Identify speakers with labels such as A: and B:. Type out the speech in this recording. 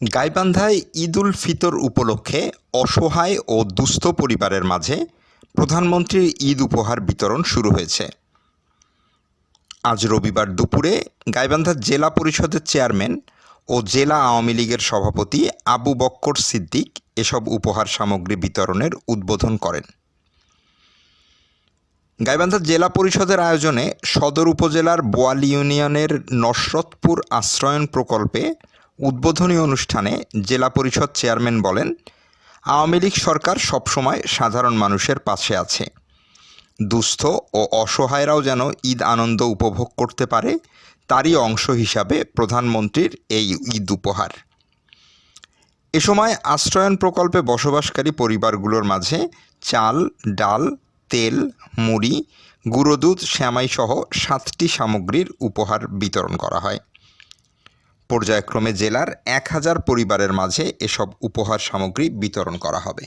A: গাইবান্ধায় ঈদ উল ফিতর উপলক্ষে অসহায় ও দুস্থ পরিবারের মাঝে প্রধানমন্ত্রীর ঈদ উপহার বিতরণ শুরু হয়েছে। আজ রবিবার দুপুরে গাইবান্ধা জেলা পরিষদের চেয়ারম্যান ও জেলা আওয়ামী লীগের সভাপতি আবু বক্কর সিদ্দিক এসব উপহার সামগ্রী বিতরণের উদ্বোধন করেন। গাইবান্ধা জেলা পরিষদের আয়োজনে সদর উপজেলার বোয়ালি ইউনিয়নের নসরতপুর আশ্রয়ন প্রকল্পে উদ্বোধনী অনুষ্ঠানে জেলা পরিষদ চেয়ারম্যান বলেন, আওয়ামী লীগ সরকার সবসময় সাধারণ মানুষের পাশে আছে। দুস্থ ও অসহায়রাও যেন ঈদ আনন্দ উপভোগ করতে পারে, তারই অংশ হিসাবে প্রধানমন্ত্রীর এই ঈদ উপহার। এ সময় আশ্রয়ন প্রকল্পে বসবাসকারী পরিবারগুলোর মাঝে চাল, ডাল, তেল, মুড়ি, গুঁড়ো দুধ শ্যামাই সহ সাতটি সামগ্রীর উপহার বিতরণ করা হয়। পর্যায়ক্রমে জেলার এক হাজার পরিবারের মাঝে এসব উপহার সামগ্রী বিতরণ করা হবে।